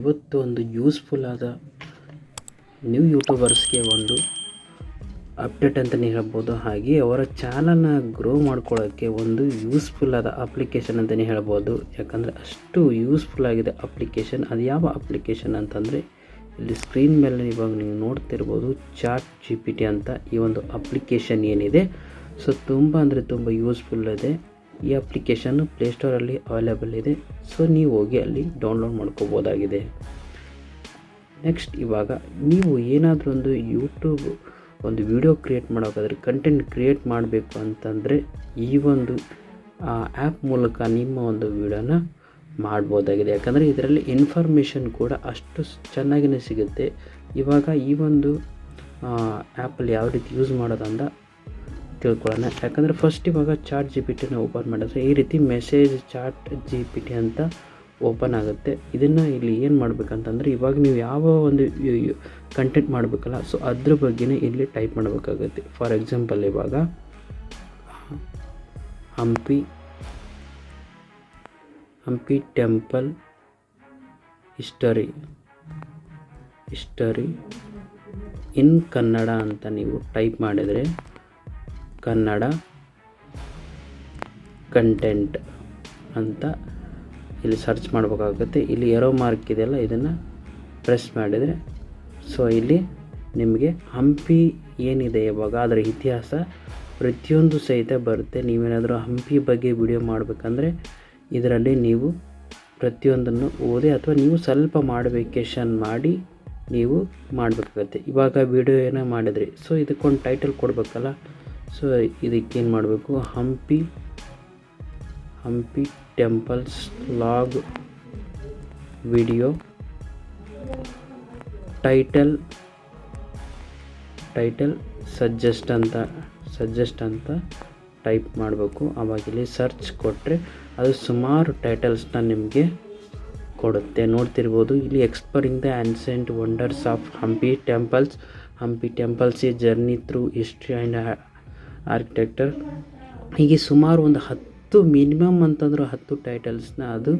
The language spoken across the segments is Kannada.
ಇವತ್ತು ಒಂದು ಯೂಸ್ಫುಲ್ ಆದ ನ್ಯೂ ಯೂಟ್ಯೂಬರ್ಸ್ಗೆ ಒಂದು ಅಪ್ಡೇಟ್ ಅಂತಲೇ ಹೇಳ್ಬೋದು. ಹಾಗೆ ಅವರ ಚಾನಲ್ನ ಗ್ರೋ ಮಾಡ್ಕೊಳ್ಳೋಕ್ಕೆ ಒಂದು ಯೂಸ್ಫುಲ್ ಆದ ಅಪ್ಲಿಕೇಶನ್ ಅಂತಲೇ ಹೇಳ್ಬೋದು. ಯಾಕಂದರೆ ಅಷ್ಟು ಯೂಸ್ಫುಲ್ ಆಗಿದೆ ಅಪ್ಲಿಕೇಶನ್ ಅದು ಯಾವ ಅಪ್ಲಿಕೇಶನ್ ಅಂತಂದರೆ ಇಲ್ಲಿ ಸ್ಕ್ರೀನ್ ಮೇಲೆ ಇವಾಗ ನೀವು ನೋಡ್ತಿರ್ಬೋದು ಚಾಟ್ ಜಿ ಪಿ ಟಿ ಅಂತ ಈ ಒಂದು ಅಪ್ಲಿಕೇಶನ್ ಏನಿದೆ. ಸೊ ತುಂಬ ಅಂದರೆ ತುಂಬ ಯೂಸ್ಫುಲ್ ಇದೆ. ಈ ಅಪ್ಲಿಕೇಶನ್ನು ಪ್ಲೇಸ್ಟೋರಲ್ಲಿ ಅವೈಲೇಬಲ್ ಇದೆ. ಸೊ ನೀವು ಹೋಗಿ ಅಲ್ಲಿ ಡೌನ್ಲೋಡ್ ಮಾಡ್ಕೋಬೋದಾಗಿದೆ. ನೆಕ್ಸ್ಟ್ ಇವಾಗ ನೀವು ಏನಾದರೂ ಒಂದು ಯೂಟ್ಯೂಬ್ ಒಂದು ವಿಡಿಯೋ ಕ್ರಿಯೇಟ್ ಮಾಡೋಕ್ಕಾದ್ರೆ ಕಂಟೆಂಟ್ ಕ್ರಿಯೇಟ್ ಮಾಡಬೇಕು ಅಂತಂದರೆ ಈ ಒಂದು ಆ್ಯಪ್ ಮೂಲಕ ನಿಮ್ಮ ಒಂದು ವಿಡಿಯೋನ ಮಾಡ್ಬೋದಾಗಿದೆ. ಯಾಕಂದರೆ ಇದರಲ್ಲಿ ಇನ್ಫಾರ್ಮೇಷನ್ ಕೂಡ ಅಷ್ಟು ಚೆನ್ನಾಗಿಯೇ ಸಿಗುತ್ತೆ. ಇವಾಗ ಈ ಒಂದು ಆ್ಯಪಲ್ಲಿ ಯಾವ ರೀತಿ ಯೂಸ್ ಮಾಡೋದಂದ ತಿಳ್ಕೊಳ್ಳೋಣ. ಯಾಕಂದರೆ ಫಸ್ಟ್ ಇವಾಗ ಚಾಟ್ ಜಿ ಪಿ ಟಿನ ಓಪನ್ ಮಾಡಿದ್ರೆ ಈ ರೀತಿ message chat G P T ಅಂತ ಓಪನ್ ಆಗುತ್ತೆ. ಇದನ್ನು ಇಲ್ಲಿ ಏನು ಮಾಡಬೇಕಂತಂದರೆ ಇವಾಗ ನೀವು ಯಾವ ಒಂದು ಕಂಟೆಂಟ್ ಮಾಡಬೇಕಲ್ಲ ಸೊ ಅದ್ರ ಬಗ್ಗೆನೇ ಇಲ್ಲಿ ಟೈಪ್ ಮಾಡಬೇಕಾಗುತ್ತೆ. ಫಾರ್ ಎಕ್ಸಾಂಪಲ್ ಇವಾಗ Hampi Hampi temple history history in Kannada ಅಂತ ನೀವು ಟೈಪ್ ಮಾಡಿದರೆ ಕನ್ನಡ ಕಂಟೆಂಟ್ ಅಂತ ಇಲ್ಲಿ ಸರ್ಚ್ ಮಾಡಬೇಕಾಗುತ್ತೆ. ಇಲ್ಲಿ ಎರೋ ಮಾರ್ಕ್ ಇದೆಯಲ್ಲ, ಇದನ್ನು ಪ್ರೆಸ್ ಮಾಡಿದರೆ ಸೊ ಇಲ್ಲಿ ನಿಮಗೆ ಹಂಪಿ ಏನಿದೆ ಇವಾಗ, ಅದರ ಇತಿಹಾಸ ಪ್ರತಿಯೊಂದು ಸಹಿತ ಬರುತ್ತೆ. ನೀವೇನಾದರೂ ಹಂಪಿ ಬಗ್ಗೆ ವಿಡಿಯೋ ಮಾಡಬೇಕಂದ್ರೆ, ಇದರಲ್ಲಿ ನೀವು ಪ್ರತಿಯೊಂದನ್ನು ಓದಿ ಅಥವಾ ನೀವು ಸ್ವಲ್ಪ ಮಾಡಬೇಕೇಶನ್ ಮಾಡಿ ನೀವು ಮಾಡಬೇಕಾಗತ್ತೆ. ಇವಾಗ ವಿಡಿಯೋ ಏನೋ ಮಾಡಿದ್ರಿ ಸೊ ಇದಕ್ಕೊಂದು ಟೈಟಲ್ ಕೊಡಬೇಕಲ್ಲ ಸೊ ಇದಕ್ಕೇನು ಮಾಡಬೇಕು? Hampi Hampi temples log video title title suggest ಅಂತ ಸಜೆಸ್ಟ್ ಅಂತ ಟೈಪ್ ಮಾಡಬೇಕು. ಆವಾಗ ಇಲ್ಲಿ ಸರ್ಚ್ ಕೊಟ್ಟರೆ ಅದು ಸುಮಾರು ಟೈಟಲ್ಸ್ನ ನಿಮಗೆ ಕೊಡುತ್ತೆ. ನೋಡ್ತಿರ್ಬೋದು, ಇಲ್ಲಿ exploring the ancient wonders of Hampi temples Hampi temples a journey through history and architecture ಹೀಗೆ ಸುಮಾರು ಒಂದು ಹತ್ತು ಮಿನಿಮಮ್ ಅಂತಂದ್ರೆ ಹತ್ತು ಟೈಟಲ್ಸ್ನ ಅದು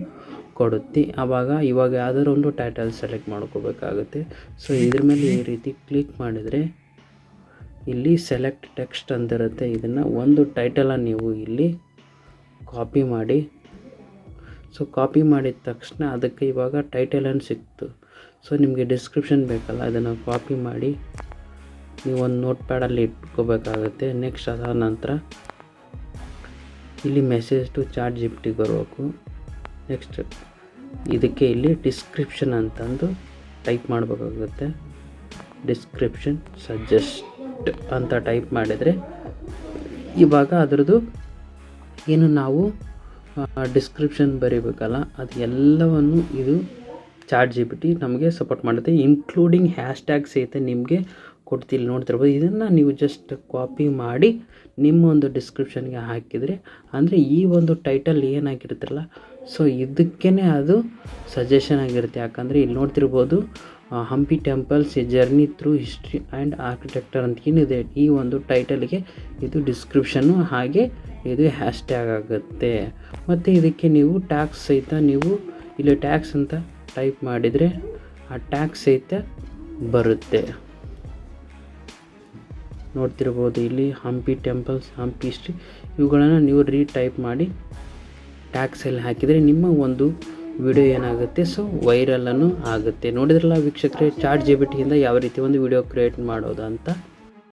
ಕೊಡುತ್ತೆ. ಆವಾಗ ಇವಾಗ ಯಾವ್ದಾದ್ರು ಒಂದು ಟೈಟಲ್ ಸೆಲೆಕ್ಟ್ ಮಾಡ್ಕೋಬೇಕಾಗುತ್ತೆ. ಸೊ ಇದ್ರ ಮೇಲೆ ಈ ರೀತಿ ಕ್ಲಿಕ್ ಮಾಡಿದರೆ ಇಲ್ಲಿ ಸೆಲೆಕ್ಟ್ ಟೆಕ್ಸ್ಟ್ ಅಂತಿರುತ್ತೆ. ಇದನ್ನು ಒಂದು ಟೈಟಲನ್ನು ನೀವು ಇಲ್ಲಿ ಕಾಪಿ ಮಾಡಿ. ಸೊ ಕಾಪಿ ಮಾಡಿದ ತಕ್ಷಣ ಅದಕ್ಕೆ ಇವಾಗ ಟೈಟಲನ್ನು ಸಿಕ್ತು. ಸೊ ನಿಮಗೆ ಡಿಸ್ಕ್ರಿಪ್ಷನ್ ಬೇಕಲ್ಲ, ಅದನ್ನು ಕಾಪಿ ಮಾಡಿ. ನೀವು ಒಂದು ನೋಟ್ ಪ್ಯಾಡಲ್ಲಿ ಇಟ್ಕೋಬೇಕಾಗುತ್ತೆ. ನೆಕ್ಸ್ಟ್ ಅದಾದ ನಂತರ ಇಲ್ಲಿ message to chat G P T ಬರಬೇಕು. ನೆಕ್ಸ್ಟ್ ಇದಕ್ಕೆ ಇಲ್ಲಿ ಡಿಸ್ಕ್ರಿಪ್ಷನ್ ಅಂತಂದು ಟೈಪ್ ಮಾಡಬೇಕಾಗುತ್ತೆ. ಡಿಸ್ಕ್ರಿಪ್ಷನ್ ಸಜೆಸ್ಟ್ ಅಂತ ಟೈಪ್ ಮಾಡಿದರೆ ಇವಾಗ ಅದರದ್ದು ಏನು ನಾವು ಡಿಸ್ಕ್ರಿಪ್ಷನ್ ಬರೀಬೇಕಲ್ಲ, ಅದು ಎಲ್ಲವನ್ನು ಇದು ಚಾಟ್ ಜಿ ನಮಗೆ ಸಪೋರ್ಟ್ ಮಾಡುತ್ತೆ. ಇನ್ಕ್ಲೂಡಿಂಗ್ ಹ್ಯಾಶ್ ಟ್ಯಾಗ್ ಸಹಿತ ನಿಮಗೆ ಕೊಡ್ತಿಲ್ಲ ನೋಡ್ತಿರ್ಬೋದು. ಇದನ್ನು ನೀವು ಜಸ್ಟ್ ಕಾಪಿ ಮಾಡಿ ನಿಮ್ಮ ಒಂದು ಡಿಸ್ಕ್ರಿಪ್ಷನ್ಗೆ ಹಾಕಿದರೆ, ಅಂದರೆ ಈ ಒಂದು ಟೈಟಲ್ ಏನಾಗಿರುತ್ತಲ್ಲ ಸೊ ಇದಕ್ಕೇ ಅದು ಸಜೆಷನ್ ಆಗಿರುತ್ತೆ. ಯಾಕಂದರೆ ಇಲ್ಲಿ ನೋಡ್ತಿರ್ಬೋದು Hampi temples a journey through history and architecture ಅಂತ ಏನಿದೆ ಈ ಒಂದು ಟೈಟಲ್ಗೆ ಇದು ಡಿಸ್ಕ್ರಿಪ್ಷನ್ನು ಹಾಗೆ ಇದು ಹ್ಯಾಶ್ ಟ್ಯಾಗ್ ಆಗುತ್ತೆ. ಮತ್ತು ಇದಕ್ಕೆ ನೀವು ಟ್ಯಾಕ್ಸ್ ಸಹಿತ ನೀವು ಇಲ್ಲಿ ಟ್ಯಾಕ್ಸ್ ಅಂತ ಟೈಪ್ ಮಾಡಿದರೆ ಆ ಟ್ಯಾಕ್ಸ್ ಸಹಿತ ಬರುತ್ತೆ. ನೋಡ್ತಿರ್ಬೋದು ಇಲ್ಲಿ ಹಂಪಿ ಟೆಂಪಲ್ಸ್, ಹಂಪಿ ಹಿಸ್ಟ್ರಿ. ಇವುಗಳನ್ನು ನೀವು ರೀಟೈಪ್ ಮಾಡಿ ಟ್ಯಾಕ್ಸಲ್ಲಿ ಹಾಕಿದರೆ ನಿಮ್ಮ ಒಂದು ವಿಡಿಯೋ ಏನಾಗುತ್ತೆ? ಸೊ ವೈರಲನ್ನು ಆಗುತ್ತೆ. ನೋಡಿದ್ರಲ್ಲ ವೀಕ್ಷಕರೇ, ಚಾಟ್ ಜಿ ಬಿ ಯಾವ ರೀತಿ ಒಂದು ವಿಡಿಯೋ ಕ್ರಿಯೇಟ್ ಮಾಡೋದು ಅಂತ